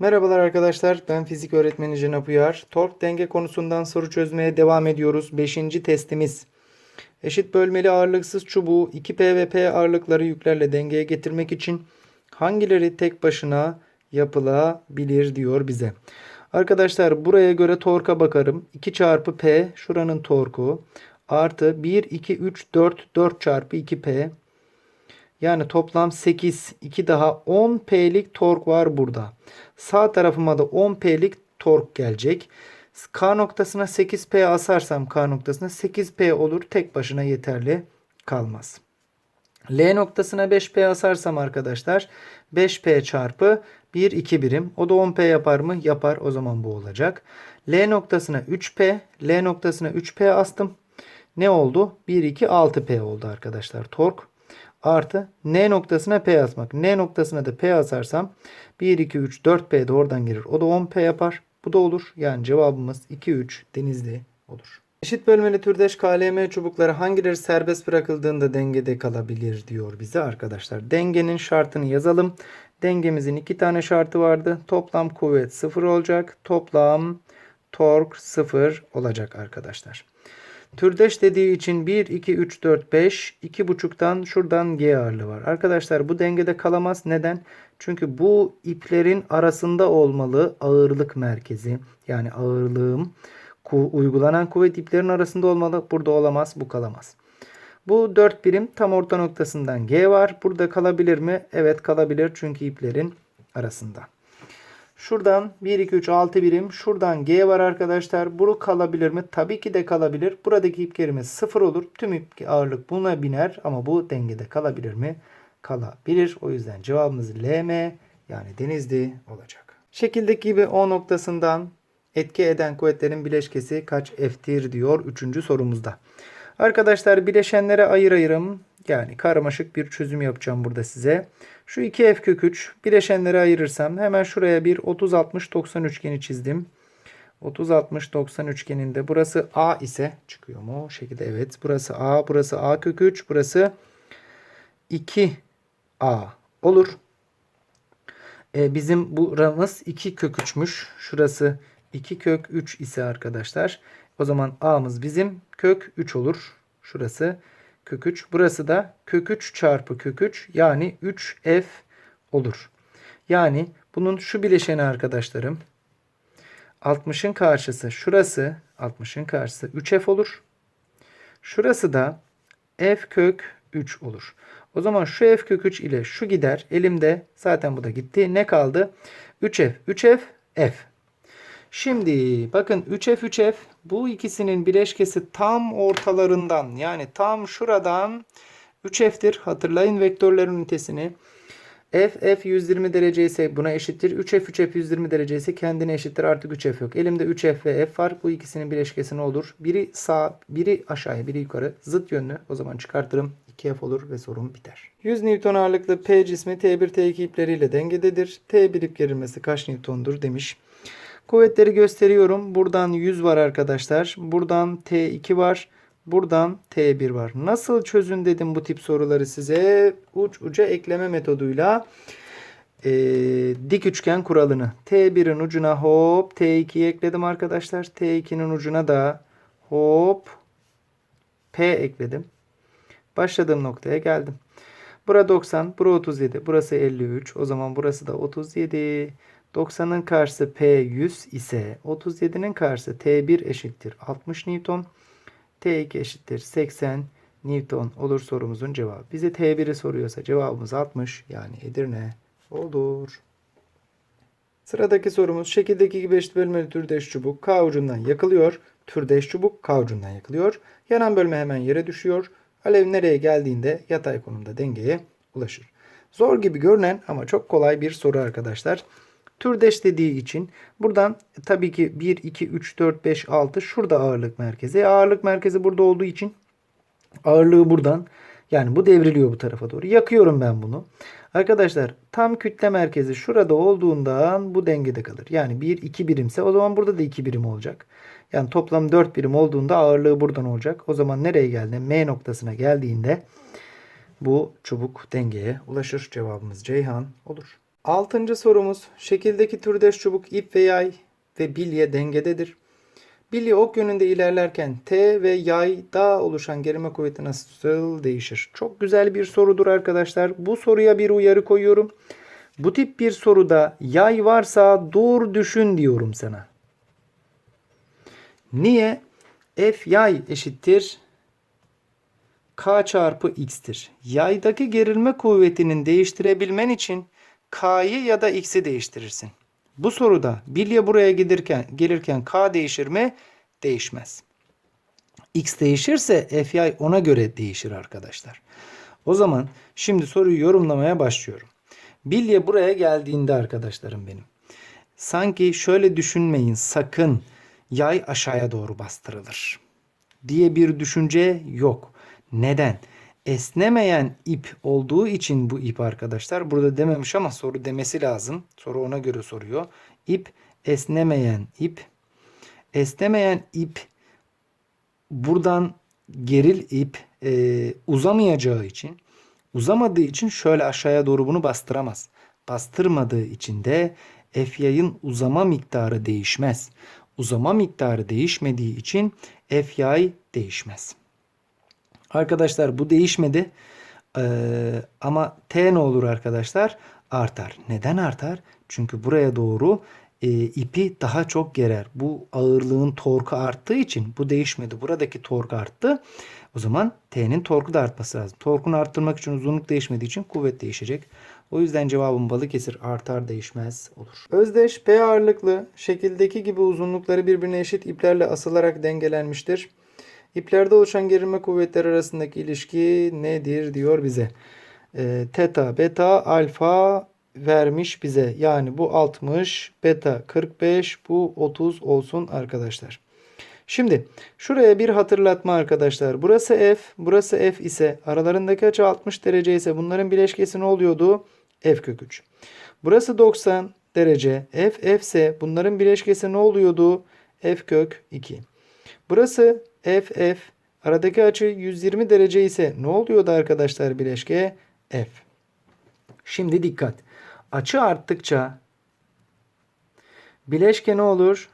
Merhabalar arkadaşlar. Ben fizik öğretmeni Cenap Uyar. Tork denge konusundan soru çözmeye devam ediyoruz. Beşinci testimiz. Eşit bölmeli ağırlıksız çubuğu 2P ve P ağırlıkları yüklerle dengeye getirmek için hangileri tek başına yapılabilir diyor bize. Arkadaşlar buraya göre torka bakarım. 2 çarpı P şuranın torku artı 1, 2, 3, 4, 4 çarpı 2P yani toplam 8, 2 daha 10P'lik tork var burada. Sağ tarafıma da 10P'lik tork gelecek. K noktasına 8P asarsam K noktasına 8P olur. Tek başına yeterli kalmaz. L noktasına 5P asarsam arkadaşlar 5P çarpı 1 2 birim. O da 10P yapar mı? Yapar. O zaman bu olacak. L noktasına 3P, L noktasına 3P astım. Ne oldu? 1 2 6P oldu arkadaşlar. Tork artı N noktasına P asmak. N noktasına da P asarsam 1, 2, 3, 4P de oradan gelir. O da 10P yapar. Bu da olur. Yani cevabımız 2, 3 denizli olur. Eşit bölmeli türdeş KLM çubukları hangileri serbest bırakıldığında dengede kalabilir diyor bize arkadaşlar. Dengenin şartını yazalım. Dengemizin iki tane şartı vardı. Toplam kuvvet 0 olacak. Toplam tork 0 olacak arkadaşlar. Türdeş dediği için 1, 2, 3, 4, 5, 2,5'tan şuradan G ağırlığı var. Arkadaşlar bu dengede kalamaz. Neden? Çünkü bu iplerin arasında olmalı ağırlık merkezi. Yani ağırlığım uygulanan kuvvet iplerin arasında olmalı. Burada olamaz. Bu kalamaz. Bu 4 birim tam orta noktasından G var. Burada kalabilir mi? Evet kalabilir. Çünkü iplerin arasında. Şuradan 1, 2, 3, 6 birim. Şuradan G var arkadaşlar. Bu kalabilir mi? Tabii ki de kalabilir. Buradaki ip gerimi 0 olur. Tüm ip ağırlık buna biner. Ama bu dengede kalabilir mi? Kalabilir. O yüzden cevabımız LM yani denizli olacak. Şekildeki gibi O noktasından etki eden kuvvetlerin bileşkesi kaç F'tir diyor 3. sorumuzda. Arkadaşlar bileşenlere ayır ayırım. Yani karmaşık bir çözüm yapacağım burada size. Şu 2F kök 3 bileşenleri ayırırsam hemen şuraya bir 30 60 90 üçgeni çizdim. 30 60 90 üçgeninde burası A ise çıkıyor mu? O şekilde evet. Burası A, burası A kök 3, burası 2A olur. Ee, bizim buramız 2 kök 3'müş. Şurası 2 kök 3 ise arkadaşlar o zaman A'mız bizim kök 3 olur. Şurası kök 3. Burası da kök 3 çarpı kök 3 yani 3F olur. Yani bunun şu bileşeni arkadaşlarım 60'ın karşısı şurası 60'ın karşısı 3F olur. Şurası da F kök 3 olur. O zaman şu F kök 3 ile şu gider. Elimde zaten bu da gitti. Ne kaldı? 3F. 3F F. Şimdi bakın 3F 3F bu ikisinin bileşkesi tam ortalarından yani tam şuradan 3F'tir. Hatırlayın vektörlerin ünitesini. F F 120 derece ise buna eşittir. 3F 3F 120 derece ise kendine eşittir. Artık 3F yok. Elimde 3F ve F var. Bu ikisinin bileşkesi ne olur? Biri sağ, biri aşağıya, biri yukarı. Zıt yönlü. O zaman çıkartırım. 2F olur ve sorun biter. 100 Newton ağırlıklı P cismi T1 T2 ipleriyle dengededir. T1 ip gerilmesi kaç Newton'dur demiş. Kuvvetleri gösteriyorum. Buradan 100 var arkadaşlar. Buradan T2 var. Buradan T1 var. Nasıl çözün dedim bu tip soruları size. Uç uca ekleme metoduyla e, dik üçgen kuralını. T1'in ucuna hop T2'yi ekledim arkadaşlar. T2'nin ucuna da hop P ekledim. Başladığım noktaya geldim. Bura 90, bura 37, burası 53. O zaman burası da 37. 90'ın karşısı P 100 ise 37'nin karşısı T1 eşittir 60 Newton. T2 eşittir 80 Newton olur sorumuzun cevabı. Bize T1'i soruyorsa cevabımız 60 yani Edirne olur. Sıradaki sorumuz şekildeki gibi eşit bölmeli türdeş çubuk K ucundan yakılıyor. Türdeş çubuk K ucundan yakılıyor. Yanan bölme hemen yere düşüyor. Alev nereye geldiğinde yatay konumda dengeye ulaşır. Zor gibi görünen ama çok kolay bir soru arkadaşlar. Türdeş dediği için buradan tabii ki 1, 2, 3, 4, 5, 6 şurada ağırlık merkezi. Ağırlık merkezi burada olduğu için ağırlığı buradan yani bu devriliyor bu tarafa doğru. Yakıyorum ben bunu. Arkadaşlar tam kütle merkezi şurada olduğundan bu dengede kalır. Yani 1, 2 birimse o zaman burada da 2 birim olacak. Yani toplam 4 birim olduğunda ağırlığı buradan olacak. O zaman nereye geldi? M noktasına geldiğinde bu çubuk dengeye ulaşır. Cevabımız Ceyhan olur. Altıncı sorumuz. Şekildeki türdeş çubuk ip ve yay ve bilye dengededir. Bilye ok yönünde ilerlerken T ve yayda oluşan gerilme kuvveti nasıl değişir? Çok güzel bir sorudur arkadaşlar. Bu soruya bir uyarı koyuyorum. Bu tip bir soruda yay varsa doğru düşün diyorum sana. Niye? F yay eşittir K çarpı X'tir. Yaydaki gerilme kuvvetinin değiştirebilmen için K'yı ya da X'i değiştirirsin. Bu soruda bilye buraya gelirken, gelirken K değişir mi? Değişmez. X değişirse F yay ona göre değişir arkadaşlar. O zaman şimdi soruyu yorumlamaya başlıyorum. Bilye buraya geldiğinde arkadaşlarım benim. Sanki şöyle düşünmeyin sakın yay aşağıya doğru bastırılır diye bir düşünce yok. Neden? Esnemeyen ip olduğu için bu ip arkadaşlar burada dememiş ama soru demesi lazım. Soru ona göre soruyor. İp esnemeyen ip. Esnemeyen ip buradan geril ip e, uzamayacağı için uzamadığı için şöyle aşağıya doğru bunu bastıramaz. Bastırmadığı için de F yayın uzama miktarı değişmez. Uzama miktarı değişmediği için F yay değişmez. Arkadaşlar bu değişmedi. Ee, ama T ne olur arkadaşlar? Artar. Neden artar? Çünkü buraya doğru e, ipi daha çok gerer. Bu ağırlığın torku arttığı için bu değişmedi. Buradaki tork arttı. O zaman T'nin torku da artması lazım. Torkunu arttırmak için uzunluk değişmediği için kuvvet değişecek. O yüzden cevabım Balıkesir artar değişmez olur. Özdeş P ağırlıklı şekildeki gibi uzunlukları birbirine eşit iplerle asılarak dengelenmiştir. İplerde oluşan gerilme kuvvetleri arasındaki ilişki nedir diyor bize. E, teta, beta, alfa vermiş bize. Yani bu 60, beta 45, bu 30 olsun arkadaşlar. Şimdi şuraya bir hatırlatma arkadaşlar. Burası F, burası F ise aralarındaki açı 60 derece ise bunların bileşkesi ne oluyordu? F kök 3. Burası 90 derece. F F ise bunların bileşkesi ne oluyordu? F kök 2. Burası F F. Aradaki açı 120 derece ise ne oluyordu arkadaşlar bileşke? F. Şimdi dikkat. Açı arttıkça bileşke ne olur?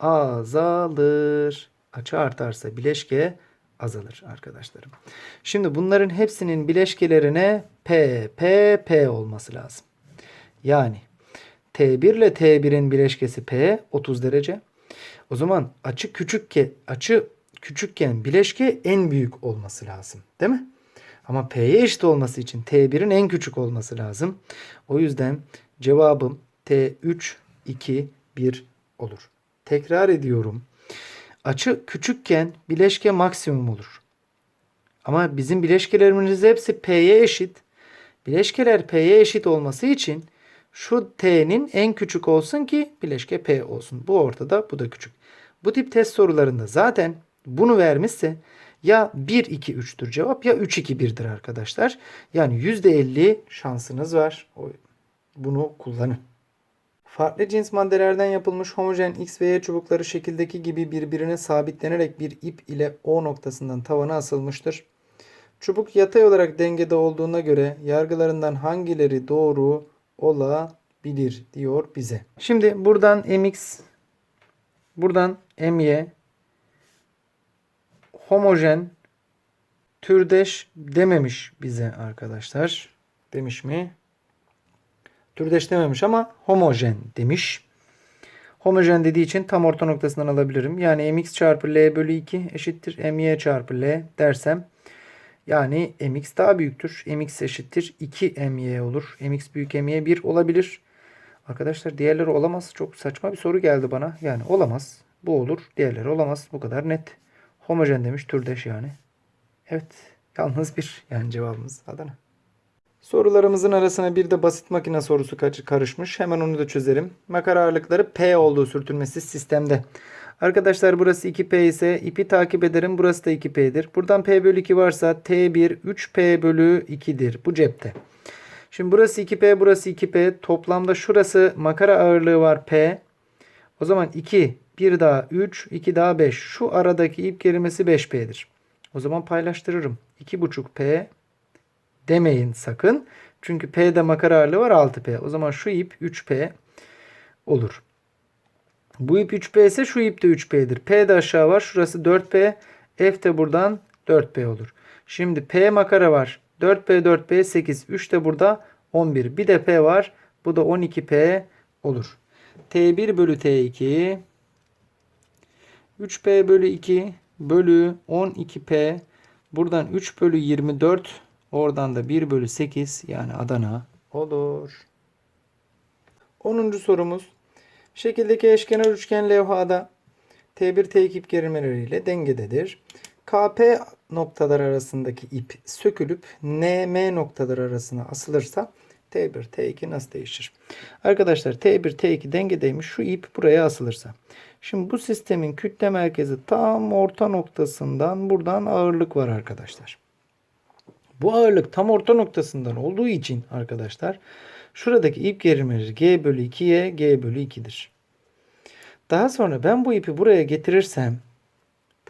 Azalır. Açı artarsa bileşke azalır arkadaşlarım. Şimdi bunların hepsinin bileşkelerine P, P, P olması lazım. Yani T1 ile T1'in bileşkesi P 30 derece. O zaman açı küçükken açı küçükken bileşke en büyük olması lazım. Değil mi? Ama P'ye eşit olması için T1'in en küçük olması lazım. O yüzden cevabım T3 2 1 olur. Tekrar ediyorum. Açı küçükken bileşke maksimum olur. Ama bizim bileşkelerimiz hepsi P'ye eşit. Bileşkeler P'ye eşit olması için şu T'nin en küçük olsun ki bileşke P olsun. Bu ortada, bu da küçük. Bu tip test sorularında zaten bunu vermişse ya 1 2 3'tür cevap ya 3 2 1'dir arkadaşlar. Yani %50 şansınız var. Bunu kullanın. Farklı cins maddelerden yapılmış homojen X ve Y çubukları şekildeki gibi birbirine sabitlenerek bir ip ile O noktasından tavana asılmıştır. Çubuk yatay olarak dengede olduğuna göre yargılarından hangileri doğru olabilir diyor bize. Şimdi buradan mx buradan my homojen türdeş dememiş bize arkadaşlar. Demiş mi? Türdeş dememiş ama homojen demiş. Homojen dediği için tam orta noktasından alabilirim. Yani mx çarpı l bölü 2 eşittir my çarpı l dersem yani mx daha büyüktür. mx eşittir 2 my olur. mx büyük my 1 olabilir. Arkadaşlar diğerleri olamaz. Çok saçma bir soru geldi bana. Yani olamaz. Bu olur. Diğerleri olamaz. Bu kadar net. Homojen demiş türdeş yani. Evet. Yalnız bir yani cevabımız Adana. Sorularımızın arasına bir de basit makine sorusu karışmış. Hemen onu da çözelim. Makara ağırlıkları P olduğu sürtünmesiz sistemde. Arkadaşlar burası 2P ise ipi takip ederim. Burası da 2P'dir. Buradan P bölü 2 varsa T1 3P bölü 2'dir. Bu cepte. Şimdi burası 2P burası 2P. Toplamda şurası makara ağırlığı var P. O zaman 2 1 daha 3 2 daha 5. Şu aradaki ip gerilmesi 5P'dir. O zaman paylaştırırım. 2,5P demeyin sakın. Çünkü P'de makara ağırlığı var 6P. O zaman şu ip 3P olur. Bu ip 3P ise şu ip de 3P'dir. P de aşağı var. Şurası 4P. F de buradan 4P olur. Şimdi P makara var. 4P 4P 8. 3 de burada 11. Bir de P var. Bu da 12P olur. T1 bölü T2 3P bölü 2 bölü 12P buradan 3 bölü 24 oradan da 1 bölü 8 yani Adana olur. 10. sorumuz. Şekildeki eşkenar üçgen levhada T1 T2 ip gerilmeleriyle dengededir. KP noktalar arasındaki ip sökülüp NM noktalar arasına asılırsa T1 T2 nasıl değişir? Arkadaşlar T1 T2 dengedeymiş. Şu ip buraya asılırsa. Şimdi bu sistemin kütle merkezi tam orta noktasından buradan ağırlık var arkadaşlar. Bu ağırlık tam orta noktasından olduğu için arkadaşlar şuradaki ip gerilmeleri G bölü 2'ye G bölü 2'dir. Daha sonra ben bu ipi buraya getirirsem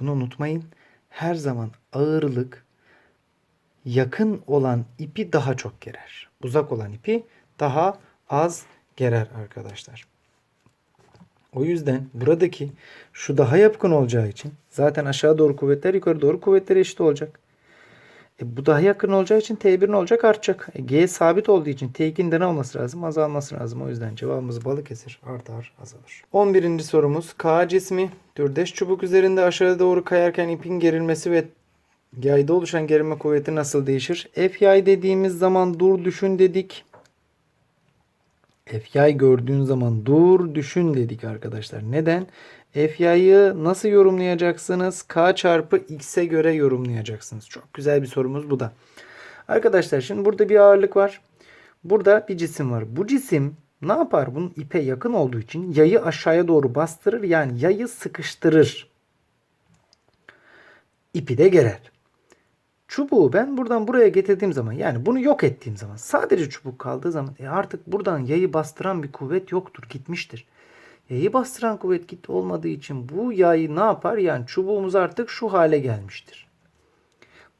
bunu unutmayın. Her zaman ağırlık yakın olan ipi daha çok gerer. Uzak olan ipi daha az gerer arkadaşlar. O yüzden buradaki şu daha yakın olacağı için zaten aşağı doğru kuvvetler yukarı doğru kuvvetler eşit olacak. E, bu daha yakın olacağı için T1 ne olacak? Artacak. E, G sabit olduğu için T2'nin de ne olması lazım? Azalması lazım. O yüzden cevabımız Balıkesir artar azalır. 11. sorumuz. K cismi türdeş çubuk üzerinde aşağı doğru kayarken ipin gerilmesi ve yayda oluşan gerilme kuvveti nasıl değişir? F yay dediğimiz zaman dur düşün dedik. F yay gördüğün zaman dur düşün dedik arkadaşlar. Neden? F yayı nasıl yorumlayacaksınız? K çarpı x'e göre yorumlayacaksınız. Çok güzel bir sorumuz bu da. Arkadaşlar şimdi burada bir ağırlık var. Burada bir cisim var. Bu cisim ne yapar? Bunun ipe yakın olduğu için yayı aşağıya doğru bastırır. Yani yayı sıkıştırır. İpi de gerer. Çubuğu ben buradan buraya getirdiğim zaman yani bunu yok ettiğim zaman sadece çubuk kaldığı zaman e artık buradan yayı bastıran bir kuvvet yoktur gitmiştir. Yayı bastıran kuvvet gitti olmadığı için bu yayı ne yapar? Yani çubuğumuz artık şu hale gelmiştir.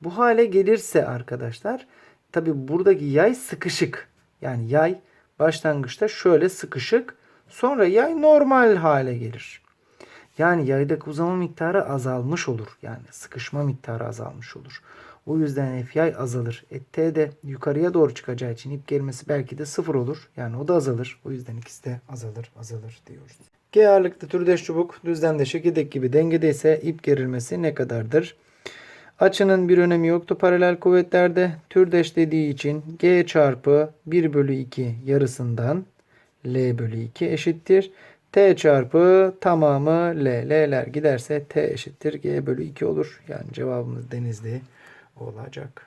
Bu hale gelirse arkadaşlar tabi buradaki yay sıkışık. Yani yay başlangıçta şöyle sıkışık sonra yay normal hale gelir. Yani yaydaki uzama miktarı azalmış olur. Yani sıkışma miktarı azalmış olur. O yüzden F azalır. E, T de yukarıya doğru çıkacağı için ip gelmesi belki de sıfır olur. Yani o da azalır. O yüzden ikisi de azalır azalır diyoruz. G ağırlıklı türdeş çubuk düzlemde şekildeki gibi dengedeyse ip gerilmesi ne kadardır? Açının bir önemi yoktu paralel kuvvetlerde. Türdeş dediği için G çarpı 1 bölü 2 yarısından L bölü 2 eşittir. T çarpı tamamı L. L'ler giderse T eşittir G bölü 2 olur. Yani cevabımız denizli olacak.